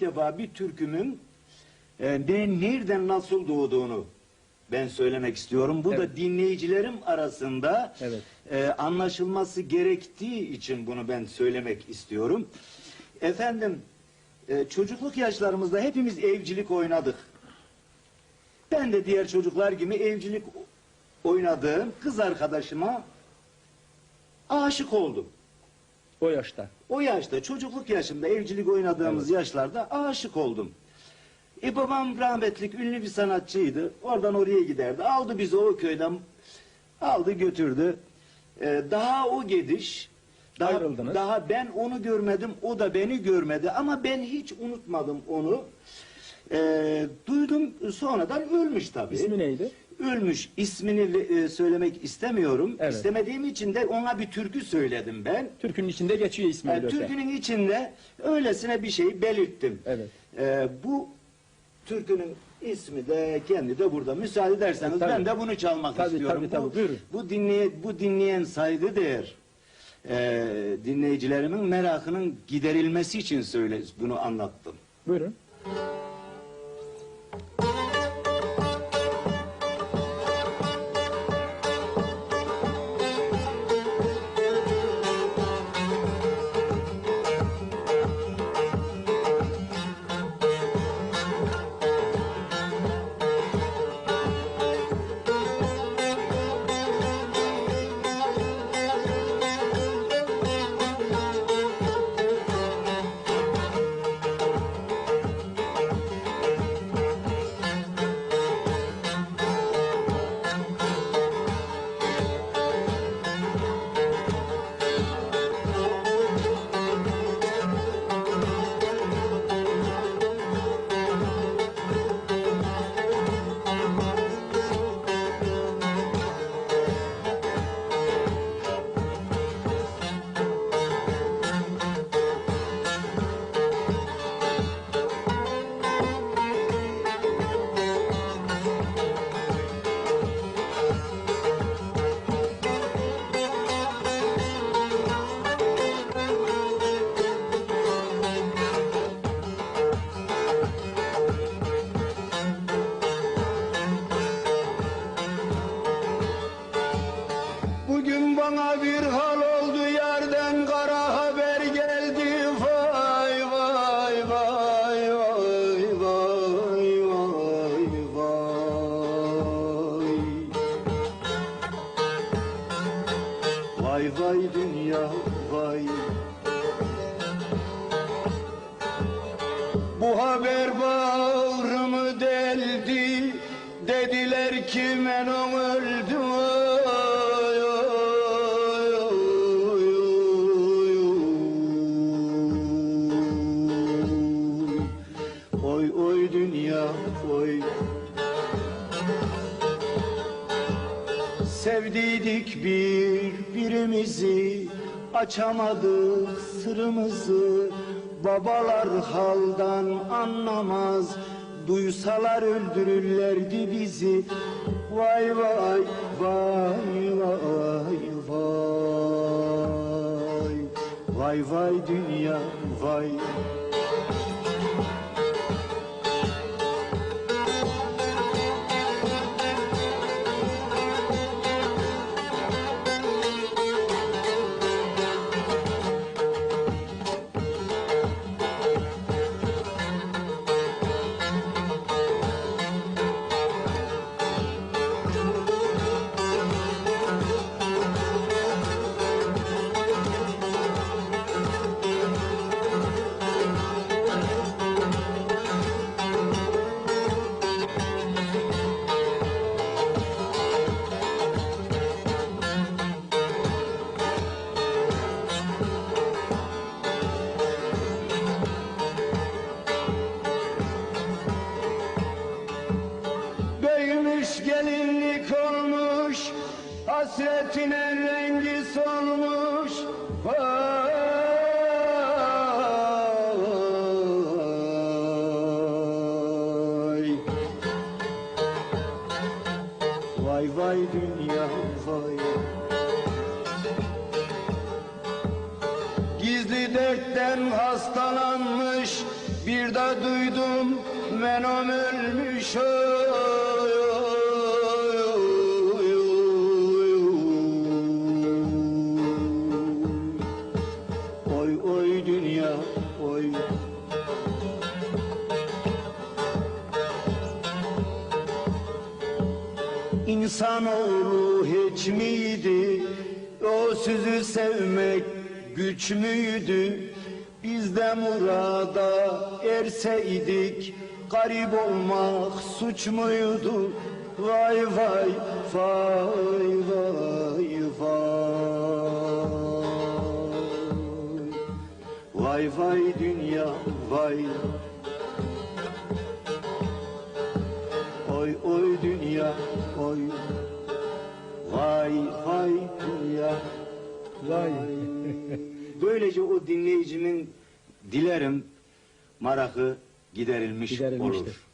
ilk defa bir türkümün e, ne, nereden nasıl doğduğunu ben söylemek istiyorum. Bu Evet. da dinleyicilerim arasında Evet. e, anlaşılması gerektiği için bunu ben söylemek istiyorum. Efendim e, çocukluk yaşlarımızda hepimiz evcilik oynadık. Ben de diğer çocuklar gibi evcilik oynadığım kız arkadaşıma aşık oldum. O yaşta. O yaşta çocukluk yaşımda evcilik oynadığımız yaşlarda aşık oldum. E babam rahmetlik ünlü bir sanatçıydı. Oradan oraya giderdi. Aldı bizi o köyden aldı götürdü. E, daha o gidiş daha, Ayrıldınız. daha ben onu görmedim o da beni görmedi ama ben hiç unutmadım onu. E, duydum sonradan ölmüş tabii. İsmi neydi? Ölmüş ismini e, söylemek istemiyorum. Evet. İstemediğim için de ona bir türkü söyledim ben. Türkünün içinde geçiyor ismi Yani öyleyse. türkünün içinde öylesine bir şey belirttim. Evet. Ee, bu türkünün ismi de kendi de burada. Müsaade ederseniz Tabii. ben de bunu çalmak Tabii, istiyorum. tabii, tabii. Bu, Buyurun. bu, dinleye, bu dinleyen saygıdeğer ee, dinleyicilerimin merakının giderilmesi için söyle bunu anlattım. Buyurun. Bugün bana bir hal oldu yerden kara haber geldi. Vay vay vay vay vay vay vay. Vay vay dünya vay. Bu haber bağrımı deldi. Dediler ki Menon öldü dünya oy Sevdiydik birbirimizi Açamadık sırrımızı. Babalar haldan anlamaz Duysalar öldürürlerdi bizi. Vay vay vay vay vay. Vay vay dünya vay Hasretine rengi solmuş. Vay. Vay vay dünya vay. Gizli dertten hastalanmış. Bir de duydum menom ölmüş İnsanoğlu hiç miydi? O sizi sevmek güç müydü? Biz de murada erseydik garip olmak suç muydu? Vay vay vay vay vay. Vay vay dünya vay Oy dünya oy Vay vay dünya Vay. Böylece o dinleyicinin dilerim marakı giderilmiş Giderilmiştir. olur.